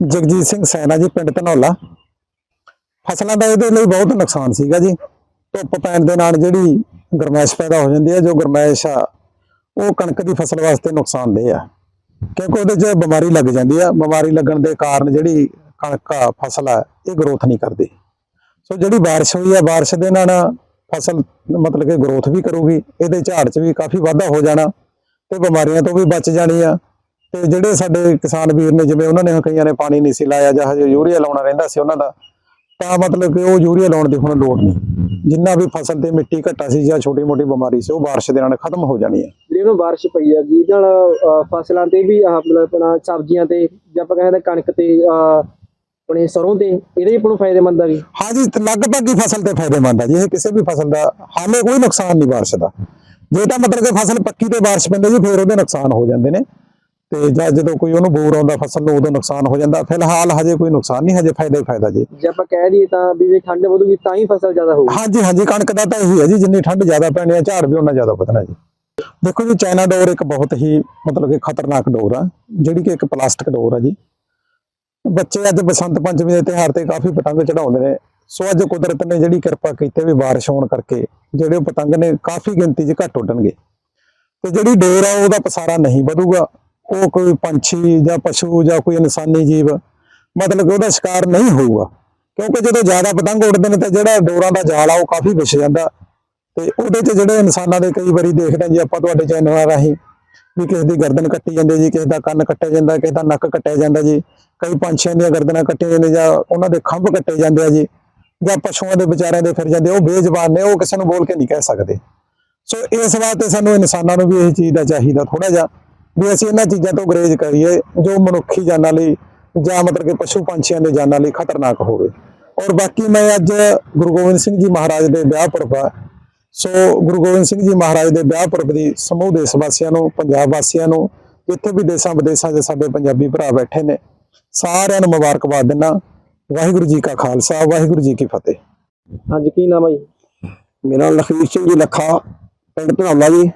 ਜਗਜੀਤ ਸਿੰਘ ਸੈਨਾ ਜੀ, ਪਿੰਡ ਧਨੌਲਾ। ਫਸਲਾਂ ਦਾ ਇਹਦੇ ਲਈ ਬਹੁਤ ਨੁਕਸਾਨ ਸੀਗਾ ਜੀ। ਧੁੱਪ ਪੈਣ ਦੇ ਨਾਲ ਜਿਹੜੀ ਗਰਮੈਸ਼ ਪੈਦਾ ਹੋ ਜਾਂਦੀ ਹੈ, ਜੋ ਗਰਮੈਸ਼ ਆ, ਉਹ ਕਣਕ ਦੀ ਫਸਲ ਵਾਸਤੇ ਨੁਕਸਾਨਦੇਹ ਆ। ਕਿਉਂਕਿ ਉਹਦੇ 'ਚ ਬਿਮਾਰੀ ਲੱਗ ਜਾਂਦੀ ਆ। ਬਿਮਾਰੀ ਲੱਗਣ ਦੇ ਕਾਰਨ ਜਿਹੜੀ ਕਣਕ ਆ, ਫਸਲ ਆ, ਇਹ ਗਰੋਥ ਨਹੀਂ ਕਰਦੀ। ਸੋ ਜਿਹੜੀ ਬਾਰਿਸ਼ ਹੋਈ ਆ, ਬਾਰਿਸ਼ ਦੇ ਨਾਲ ਫਸਲ ਮਤਲਬ ਕਿ ਗਰੋਥ ਵੀ ਕਰੂਗੀ। ਇਹਦੇ ਝਾੜ 'ਚ ਵੀ ਕਾਫੀ ਵਾਧਾ ਹੋ ਜਾਣਾ ਤੇ ਬਿਮਾਰੀਆਂ ਤੋਂ ਵੀ ਬਚ ਜਾਣੀ ਆ ਤੇ ਜਿਹੜੇ ਸਾਡੇ ਕਿਸਾਨ ਵੀਰ ਨੇ ਜਿਵੇਂ ਉਹਨਾਂ ਨੇ ਕਈਆਂ ਨੇ ਪਾਣੀ ਨਹੀਂ ਸੀ ਲਾਇਆ ਜਾਂ ਹਜੇ ਯੂਰੀਆ ਲਾਉਣਾ ਰਹਿੰਦਾ ਸੀ ਉਹਨਾਂ ਦਾ ਤਾਂ ਮਤਲਬ ਕਿ ਉਹ ਯੂਰੀਆ ਲਾਉਣ ਦੀ ਹੁਣ ਲੋੜ ਨਹੀਂ। ਜਿੰਨਾ ਵੀ ਫਸਲ ਤੇ ਮਿੱਟੀ ਘਟਾ ਸੀ ਜਾਂ ਛੋਟੀ ਮੋਟੀ ਬਿਮਾਰੀ ਸੀ ਉਹ ਬਾਰਿਸ਼ ਦੇ ਨਾਲ ਖਤਮ ਹੋ ਜਾਣੀ ਹੈ ਉਹਨੂੰ ਬਾਰਿਸ਼ ਪਈ ਆ ਜਿਹਦੇ ਨਾਲ ਫਸਲਾਂ ਤੇ ਵੀ ਆਹ ਮਤਲਬ ਆਪਣਾ ਸਬਜ਼ੀਆਂ ਤੇ ਜਾਂ ਆਪਾਂ ਕਹਿੰਦੇ ਕਣਕ ਤੇ ਆਪਣੇ ਸਰੋਂ ਤੇ ਇਹਦੇ ਵੀ ਆਪਾਂ ਨੂੰ ਫਾਇਦੇਮੰਦ ਆ ਜੀ। ਹਾਂਜੀ ਤੇ ਲਗਭਗ ਹੀ ਫਸਲ ਤੇ ਫਾਇਦੇਮੰਦ ਹੈ ਜੀ ਇਹ ਕਿਸੇ ਵੀ ਫਸਲ ਦਾ ਹਾਲੇ ਕੋਈ ਨੁਕਸਾਨ ਨਹੀਂ ਬਾਰਿਸ਼ ਦਾ। ਜੇ ਤਾਂ ਮਤਲਬ ਕਿ ਫਸਲ ਪੱਕੀ ਤੇ ਬਾਰਿਸ਼ ਪੈਂਦੀ ਜੀ ਫਿਰ ਉਹਦੇ ਨੁਕਸਾਨ ਹੋ ਜਾਂਦੇ ਨੇ। ਤੇ ਜਾਂ ਜਦੋਂ ਕੋਈ ਉਹਨੂੰ ਬੂਰ ਆਉਂਦਾ ਫਸਲ ਨੂੰ ਉਦੋਂ ਨੁਕਸਾਨ ਹੋ ਜਾਂਦਾ। ਫਿਲਹਾਲ ਹਜੇ ਕੋਈ ਨੁਕਸਾਨ ਨਹੀਂ ਹਜੇ ਫਾਇਦਾ ਹੀ ਫਾਇਦਾ ਜੀ। ਜੇ ਆਪਾਂ ਕਹਿ ਦਈਏ ਤਾਂ ਵੀ ਜੇ ਠੰਡ ਵਧੂਗੀ ਤਾਂ ਹੀ ਫਸਲ ਜ਼ਿਆਦਾ ਹੋਊਗੀ। ਹਾਂਜੀ ਹਾਂਜੀ ਕਣਕ ਦਾ ਤਾਂ ਇਹੀ ਹੈ ਜੀ ਜਿੰਨੀ ਠੰਡ ਜ਼ਿਆਦਾ ਪੈਣੀ ਹੈ ਝਾੜ ਵੀ ਉਹਨਾਂ ਜ਼ਿਆਦਾ ਵਧਣਾ ਜੀ। ਦੇਖੋ ਜੀ ਚਾਈਨਾ ਡੋਰ ਇੱਕ ਬਹੁਤ ਹੀ ਮਤਲਬ ਕਿ ਖਤਰਨਾਕ ਡੋਰ ਆ ਜਿਹੜੀ ਕਿ ਇੱਕ ਪਲਾਸਟਿਕ ਡੋਰ ਆ ਜੀ। ਬੱਚੇ ਅੱਜ ਬਸੰਤ ਪੰਚਮੀ ਦੇ ਤਿਉਹਾਰ ਤੇ ਕਾਫੀ ਪਤੰਗ ਚੜਾਉਂਦੇ ਨੇ। ਸੋ ਅੱਜ ਕੁਦਰਤ ਨੇ ਜਿਹੜੀ ਕਿਰਪਾ ਕੀਤੀ ਵੀ ਬਾਰਿਸ਼ ਹੋਣ ਕਰਕੇ ਜਿਹੜੇ ਪਤੰਗ ਨੇ ਕਾਫੀ ਗਿਣਤੀ 'ਚ ਘੱਟ ਉੱਡਣਗੇ। ਤੇ ਜਿਹੜੀ ਡੋਰ ਆ ਉਹਦਾ ਪਸਾਰਾ ਨਹੀਂ ਵਧੂਗਾ। ਉਹ ਕੋਈ ਪੰਛੀ ਜਾਂ ਪਸ਼ੂ ਜਾਂ ਕੋਈ ਇਨਸਾਨੀ ਜੀਵ, ਮਤਲਬ ਕਿ ਉਹਦਾ ਸ਼ਿਕਾਰ ਨਹੀਂ ਹੋਊਗਾ। ਕਿਉਂਕਿ ਜਦੋਂ ਜ਼ਿਆਦਾ ਪਤੰਗ ਉੱਡਦੇ ਨੇ ਤਾਂ ਜਿਹੜਾ ਡੋਰਾਂ ਦਾ ਜਾਲ ਆ, ਉਹ ਕਾਫੀ ਵਿਛ ਜਾਂਦਾ। ਤੇ ਉਹਦੇ 'ਚ ਜਿਹੜੇ ਇਨਸਾਨਾਂ ਦੇ ਕਈ ਵਾਰੀ ਦੇਖਦੇ ਹਾਂ ਜੀ, ਆਪਾਂ ਤੁਹਾਡੇ ਚੈਨਲਾਂ ਰਾਹੀਂ ਵੀ ਕਿਸੇ ਦੀ ਗਰਦਨ ਕੱਟੀ ਜਾਂਦੀ ਜੀ, ਕਿਸੇ ਦਾ ਕੰਨ ਕੱਟਿਆ ਜਾਂਦਾ, ਕਿਸੇ ਦਾ ਨੱਕ ਕੱਟਿਆ ਜਾਂਦਾ ਜੀ। ਕਈ ਪੰਛੀਆਂ ਦੀਆਂ ਗਰਦਨਾਂ ਕੱਟੀਆਂ ਜਾਂਦੀਆਂ ਜਾਂ ਉਹਨਾਂ ਦੇ ਖੰਭ ਕੱਟੇ ਜਾਂਦੇ ਆ ਜੀ। ਜਾਂ ਪਸ਼ੂਆਂ ਦੇ ਵਿਚਾਰਿਆਂ ਦੇ ਫਿਰ ਜਾਂਦੇ ਉਹ ਬੇਜ਼ਬਾਨ ਨੇ, ਉਹ ਕਿਸੇ ਨੂੰ ਬੋਲ ਕੇ ਨਹੀਂ ਕਹਿ ਸਕਦੇ। ਸੋ ਇਸ ਵਾਸਤੇ ਸਾਨੂੰ ਇਨਸਾਨਾਂ ਨੂੰ ਵੀ ਇਹ ਚੀਜ਼ ਦਾ ਚਾਹੀਦਾ ਥੋੜਾ ਜਿਹਾ। ਵੀ ਅਸੀਂ ਇਹਨਾਂ ਚੀਜ਼ਾਂ ਤੋਂ ਗਰੇਜ ਕਰੀਏ ਜੋ ਮਨੁੱਖੀ ਜਾਨਾਂ ਲਈ ਜਾਂ ਮਤਲਬ ਕਿ ਪਸ਼ੂ ਪੰਛੀਆਂ ਦੇ ਜਾਨਾਂ ਲਈ ਖਤਰਨਾਕ ਹੋਵੇ। ਔਰ ਬਾਕੀ ਮੈਂ ਅੱਜ ਗੁਰੂ ਗੋਬਿੰਦ ਸਿੰਘ ਜੀ ਮਹਾਰਾਜ ਦੇ ਵਿਆਹ ਪੁਰਬ ਆ। ਸੋ ਗੁਰੂ ਗੋਬਿੰਦ ਸਿੰਘ ਜੀ ਮਹਾਰਾਜ ਦੇ ਵਿਆਹ ਪੁਰਬ ਦੀ ਸਮੂਹ ਦੇਸ਼ ਵਾਸੀਆਂ ਨੂੰ ਪੰਜਾਬ ਵਾਸੀਆਂ ਨੂੰ ਜਿੱਥੇ ਵੀ ਦੇਸ਼ਾਂ ਵਿਦੇਸ਼ਾਂ 'ਚ ਸਾਡੇ ਪੰਜਾਬੀ ਭਰਾ ਬੈਠੇ ਨੇ ਸਾਰਿਆਂ ਨੂੰ ਮੁਬਾਰਕਬਾਦ ਦਿੰਦਾ ਵਾਹਿਗੁਰੂ ਜੀ ਕਾ ਖਾਲਸਾ ਵਾਹਿਗੁਰੂ ਜੀ ਕੀ ਫਤਿਹ। ਹਾਂਜੀ ਕੀ ਨਾਮ ਆ ਜੀ? ਮੇਰਾ ਲਖਵੀਰ ਸਿੰਘ ਜੀ ਲੱਖਾ ਪਿੰਡ ਧਨੌਲਾ ਜੀ।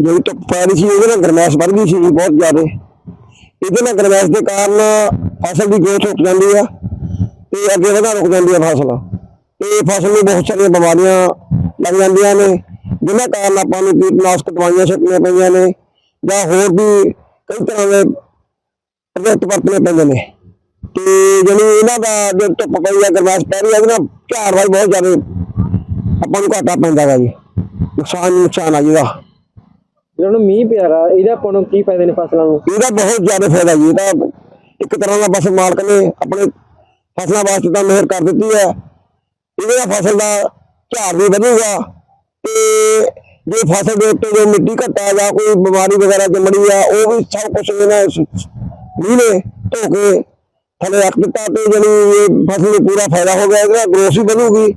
ਜਿਹੜੀ ਧੁੱਪ ਪੈ ਰਹੀ ਸੀ, ਉਹਦੇ ਨਾਲ ਗਰਮੈਸ਼ ਵੱਧ ਗਈ ਸੀ ਜੀ ਬਹੁਤ ਜ਼ਿਆਦਾ। ਇਹਦੇ ਨਾਲ ਗਰਮੈਸ਼ ਦੇ ਕਾਰਨ ਫਸਲ ਦੀ ਗਰੋਥ ਰੁਕ ਜਾਂਦੀ ਆ ਤੇ ਅੱਗੇ ਵਧਾ ਰੁਕ ਜਾਂਦੀ ਆ ਫਸਲ। ਤੇ ਫਸਲ ਨੂੰ ਬਹੁਤ ਸਾਰੀਆਂ ਬਿਮਾਰੀਆਂ ਲੱਗ ਜਾਂਦੀਆਂ ਨੇ, ਜਿਨ੍ਹਾਂ ਕਾਰਨ ਆਪਾਂ ਨੂੰ ਕੀਟਨਾਸ਼ਕ ਦਵਾਈਆਂ ਛੱਡਣੀਆਂ ਪਈਆਂ ਨੇ, ਜਾਂ ਹੋਰ ਵੀ ਕਈ ਤਰ੍ਹਾਂ ਦੇ ਪ੍ਰੋਜੈਕਟ ਵਰਤਣੇ ਪੈਂਦੇ ਨੇ। ਤੇ ਜਿਹੜੀ ਇਹਨਾਂ ਦਾ ਜੋ ਧੁੱਪ ਪਈ ਆ, ਗਰਮੈਸ਼ ਪੈ ਰਹੀ ਆ ਇਹਦੇ ਝਾੜ ਵਾਈ ਬਹੁਤ ਜ਼ਿਆਦਾ ਆਪਾਂ ਨੂੰ ਘਾਟਾ ਪੈਂਦਾ ਗਾ ਜੀ। ਨੁਕਸਾਨ ਨੁਕਸਾਨ ਆ ਜੀ ਇਹਦਾ। ਜਿਹੜਾ ਹੁਣ ਮੀਂਹ ਪਿਆਗਾ ਇਹਦਾ ਆਪਾਂ ਨੂੰ ਕੀ ਫਾਇਦੇ ਨੇ ਫਸਲਾਂ ਨੂੰ? ਇਹਦਾ ਬਹੁਤ ਜ਼ਿਆਦਾ ਫਾਇਦਾ ਜੀ, ਇਹਦਾ ਇੱਕ ਤਰ੍ਹਾਂ ਦਾ ਬਸ ਮਾਲਕ ਨੇ ਆਪਣੇ ਫਸਲਾਂ ਵਾਸਤੇ ਤਾਂ ਮਿਹਰ ਕਰ ਦਿੱਤੀ ਹੈ। ਇਹਦੇ ਨਾਲ ਫਸਲ ਦਾ ਝਾੜ ਵੀ ਵਧੂਗਾ ਤੇ ਜੇ ਫਸਲ ਦੇ ਉੱਤੇ ਜੋ ਮਿੱਟੀ ਘਟਾ ਜਾਂ ਕੋਈ ਬਿਮਾਰੀ ਵਗੈਰਾ ਜੰਮੜੀ ਆ, ਉਹ ਵੀ ਸਭ ਕੁਝ ਇਹਨਾਂ ਮੀਂਹ ਨੇ ਧੋ ਕੇ ਥੱਲੇ ਰੱਖ ਦਿੱਤਾ ਤੇ ਜਿਹੜੀ ਫਸਲ ਨੂੰ ਪੂਰਾ ਫਾਇਦਾ ਹੋ ਗਿਆ, ਇਹਦਾ ਗਰੋਥ ਵੀ ਵਧੂਗੀ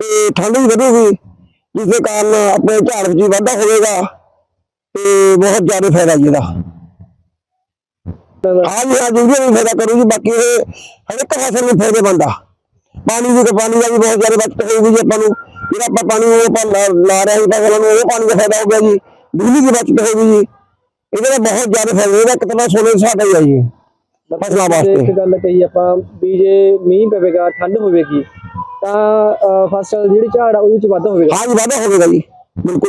ਤੇ ਠੰਡ ਵੀ ਵਧੂਗੀ, ਜਿਸ ਦੇ ਕਾਰਨ ਆਪਣੇ ਝਾੜ ਵਿੱਚ ਵਾਧਾ ਹੋਵੇਗਾ। ਤੇ ਬਹੁਤ ਜ਼ਿਆਦਾ ਫਾਇਦਾ ਜੀ ਇਹਦਾ। ਹਾਂਜੀ ਹਾਂ ਜੀ ਵੀ ਫਾਇਦਾ ਕਰੂਗੀ ਬਾਕੀ ਇਹ ਹਰ ਇੱਕ ਫਸਲ ਨੂੰ ਫਾਇਦੇਮੰਦ ਆ। ਪਾਣੀ ਦੀ ਪਾਣੀ ਦਾ ਵੀ ਬਹੁਤ ਜ਼ਿਆਦਾ ਬਚਤ ਹੋਊਗੀ ਜੀ ਆਪਾਂ ਨੂੰ। ਜਿਹੜਾ ਆਪਾਂ ਪਾਣੀ ਉਹ ਆਪਾਂ ਲਾ ਰਹੇ ਹਾਂ ਫਸਲਾਂ ਨੂੰ ਉਹ ਪਾਣੀ ਦਾ ਫਾਇਦਾ ਹੋ ਗਿਆ ਜੀ। ਬਿਜਲੀ ਦੀ ਬਚਤ ਹੋਊਗੀ ਜੀ। ਇਹਦੇ ਨਾਲ ਬਹੁਤ ਜ਼ਿਆਦਾ ਫਾਇਦਾ ਇਹਦਾ ਕਿਤਨਾ ਸੋਨੇ ਦਾ ਸਾਡਾ ਹੀ ਆ ਜੀ ਫਸਲਾਂ ਵਾਸਤੇ। ਇੱਕ ਗੱਲ ਕਹੀ ਆਪਾਂ ਵੀ ਜੇ ਮੀਂਹ ਪਵੇਗਾ ਠੰਡ ਹੋਵੇਗੀ ਤਾਂ ਫਸਲ ਜਿਹੜੀ ਝਾੜ ਆ ਉਹਦੇ ਵਿੱਚ ਵਾਧਾ ਹੋਵੇਗਾ। ਹਾਂ ਜੀ ਵਾਧਾ ਹੋਵੇਗਾ ਜੀ ਬਿਲਕੁਲ।